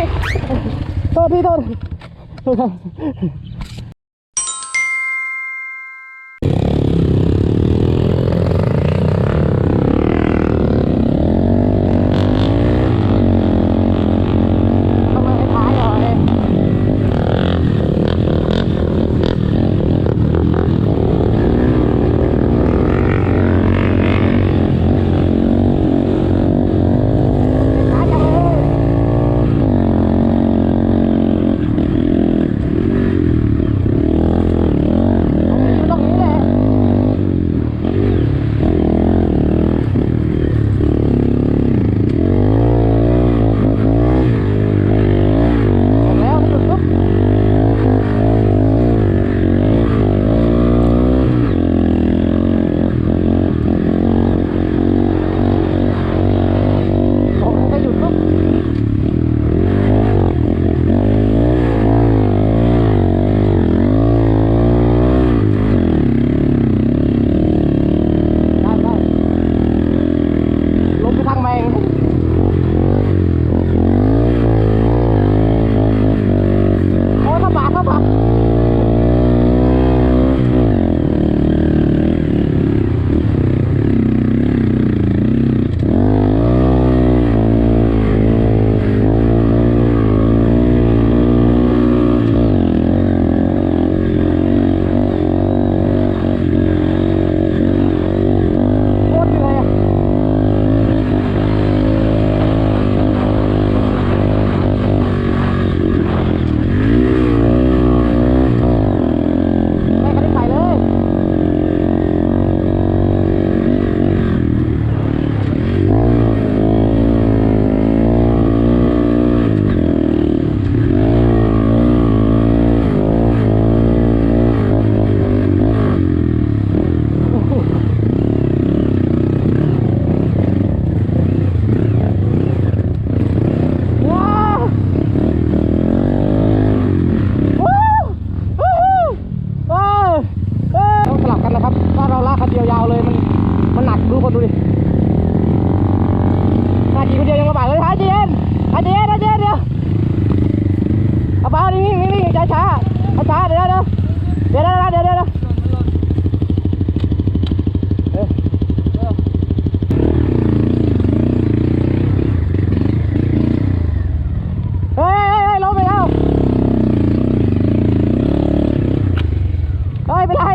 Peter! Oh, Peter! ช้าช้าๆเดี๋ยวเดี๋ยวเดี๋ยวเดี๋ยวเดี๋ยวเดี๋ยวเดี๋ยวเออเออเฮ้ยเฮ้ยเฮ้ยลงไปแล้วเฮ้ยเป็นไร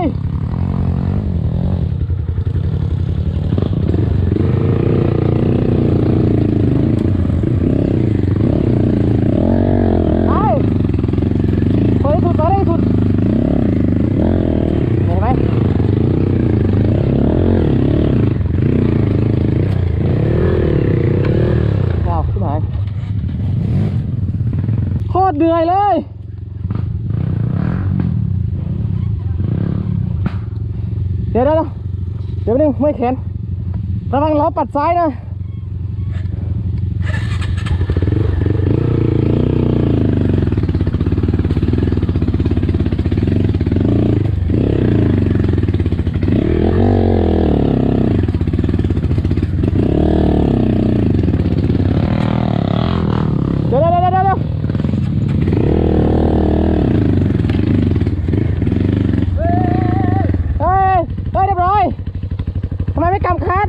ไปเปิดให้สุดเปิดให้สุดเห็นไหมว้าวขึ้นหายโคตรเหนื่อยเลย เดี๋ยวเดี๋ยวเดี๋ยวนึงไม่แขนระวังล้อปัดซ้ายนะ เดี๋ยวเดี๋ยวเดี๋ยวเดี๋ยวเดี๋ยวเฮ้ย เฮ้ย เรียบร้อย ทำไมไม่กำคัน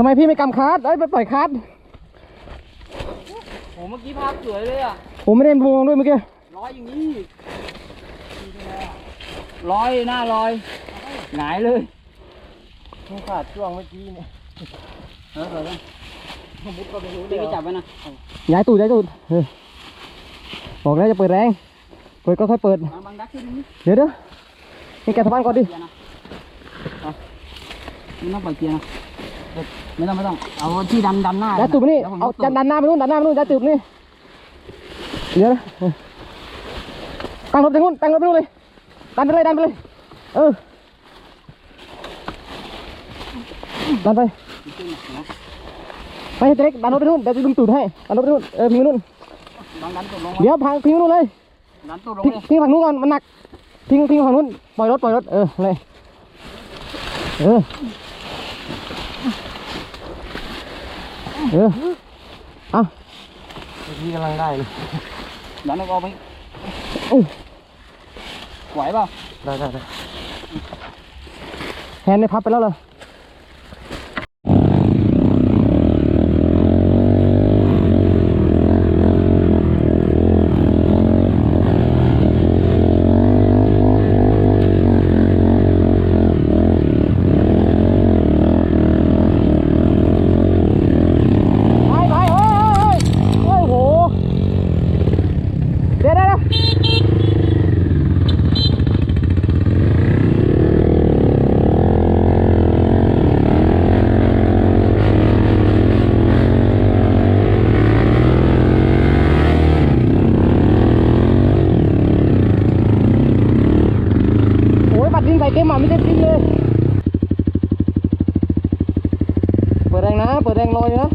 ทำไมพี่ไม่กำคัดเอ้ยไปปล่อยคัดโอ้เมื่อกี้ภาพสวยเลยอะผมไม่ได้มองด้วยเมื่อกี้ร้อยอย่างนี้ร้อยหน้าร้อยหงายเลยมึงขาดช่วงเมื่อกี้เนี่ยเออเออมุดก็ไปรู้เดี๋ยวจับไว้นะย้ายตูดย้ายตูดเออบอกแล้วจะเปิดแรงเปิดก็ค่อยเปิดบางดักขึ้นนี่เดี๋ยวเดี๋ยวให้แกสะพานก่อนดิเกียร์นะเอาไม่ต้องปล่อยเกียร์นะเออ ไม่ต้องไม่ต้อง เอาที่ดันดันหน้าดันตูบนี่ เอาดันดันหน้าไปนู่นดันหน้าไปนู่นดันตูบนี่เดี๋ยวนะตั้งรถไปนู่นตั้งรถไปนู่นเลย ดันไปเลยดันไปเลย เออ ดันไปไปเด็กดันรถไปนู่นเดี๋ยวจะดึงตูดให้ดันรถไปนู่น เออมีนู่น เดี๋ยวพังทิ้งนู่นเลยทิ้งฝั่งนู้นก่อนมันหนักทิ้งทิ้งฝั่งนู้น ปล่อยรถปล่อยรถ เออเลย เออ เออเอ่พี่กำลังได้เลยดันออาไปไหวเปล่าได้ได้ได้แฮนได้พับไปแล้วเหรอ cái mà mới chết đi lên. Bờ đang ná bờ đang lôi nữa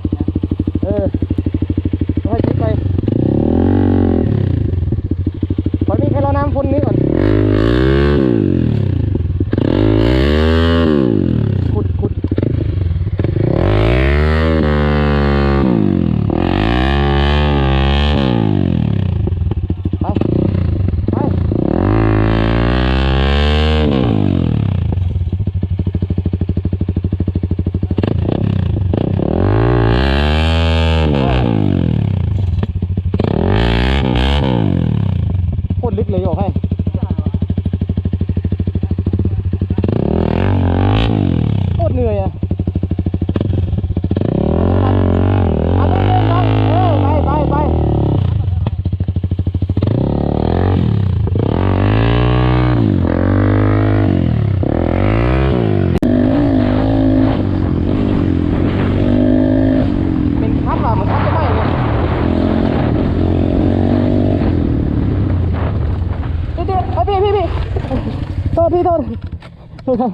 被盗了 被盗